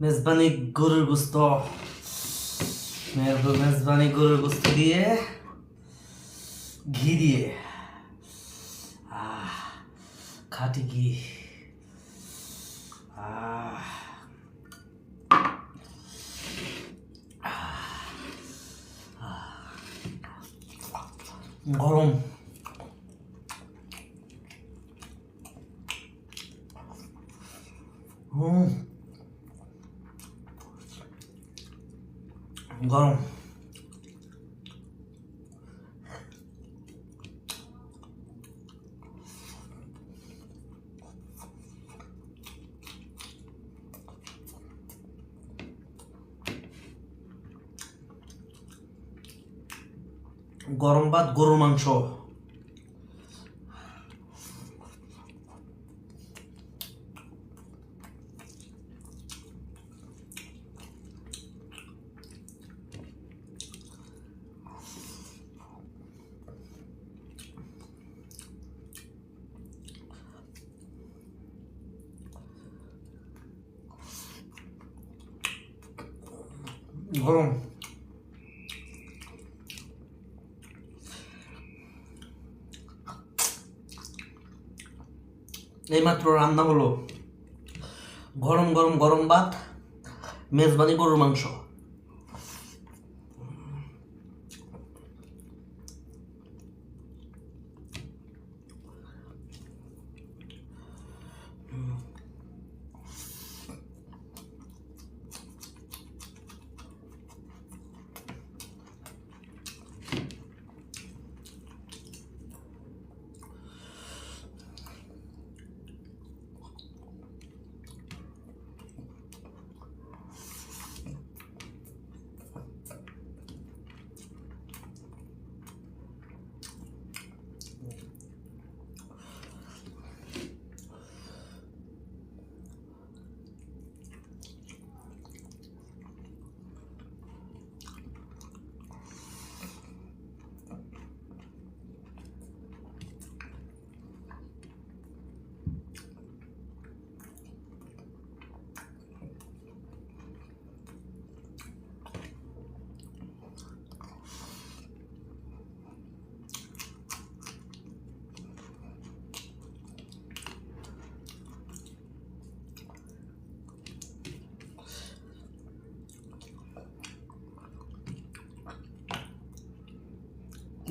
মেজবানি গরুর মেজ- মেজবানি গরুর গোস্ত দিয়ে ঘি দিয়ে। খাটি ঘি। গরম। গরম। গরম ভাত গরুর মাংস। গরম এইমাত্র রান্না হলো গরম গরম গরম ভাত মেজবানি গরুর মাংস।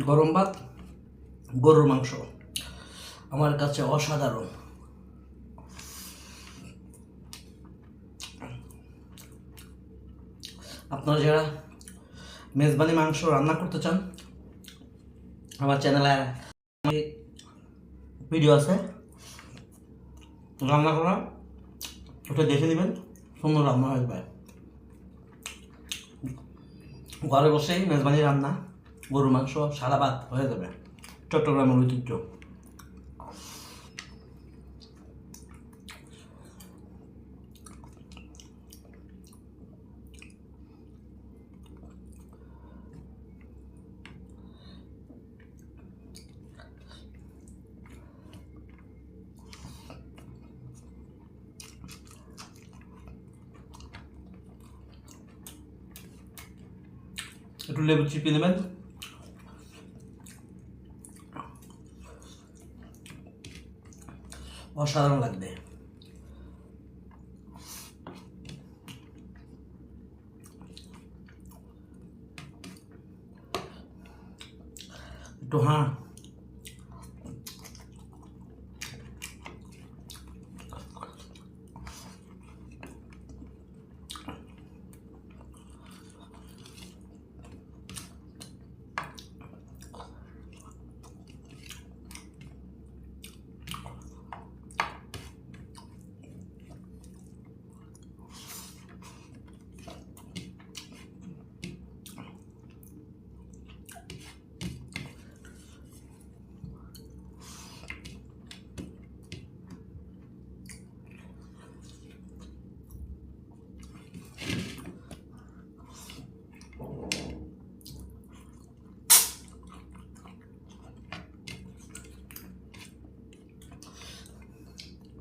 গরম ভাত, গরুর মাংস। আমার কাছে অসাধারণ। আপনারা যারা মেজবানি মাংস রান্না করতে চান, আমার চ্যানেলে ভিডিও আছে। রান্না করা ওটা দেখে নেবেন, সুন্দর রান্না হয়ে যাবে। ঘরে বসেই মেজবানি রান্না। গরুর মাংস সাদা ভাত হয়ে যাবে। চট্টগ্রামের ঐতিহ্য। একটু লেবু চিপিয়ে নেবেন। অসাধারণ লাগবে। একটু হ্যাঁ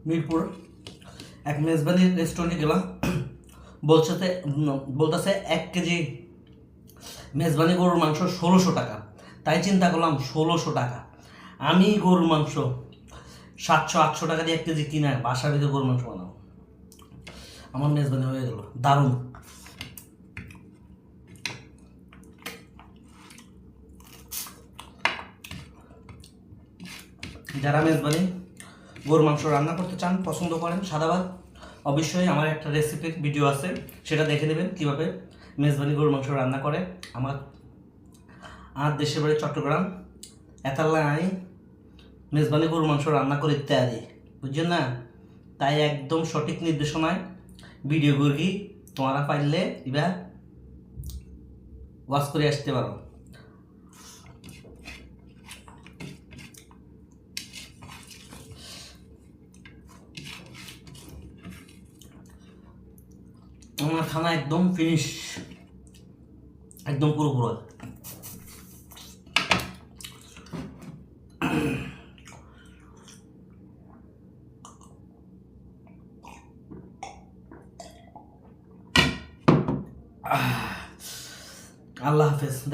মিরপুর এক মেজবানি রেস্টুরেন্টে গেলাম। বলছে, বলতেছে এক কেজি মেজবানি গরুর মাংস ষোলোশো টাকা। তাই চিন্তা করলাম ষোলোশো টাকা। আমি গরুর মাংস সাতশো, আটশো টাকা দিয়ে এক কেজি কিনে বাসার ভিতরে গরুর মাংস বানাবো। আমার মেজবানি হয়ে গেল। দারুণ। যারা মেজবানি গরুর মাংস রান্না করতে চান, পছন্দ করেন সাদাবাদ অবশ্যই আমার একটা রেসিপির ভিডিও আছে, সেটা দেখে নেবেন কীভাবে মেজবানি গরুর মাংস রান্না করে। আমার আর দেশের বাড়ি চট্টগ্রাম এতাল্লা আমি মেজবানি গরুর মাংস রান্না করে ইত্যাদি, বুঝছেন না? তাই একদম সঠিক নির্দেশনায় ভিডিওগুলি তোমরা পাইলে এবার ওয়াশ করে আসতে পারো। আমার খানা একদম ফিনিশ একদম পুরোপুরো। আল্লাহ হাফেজ।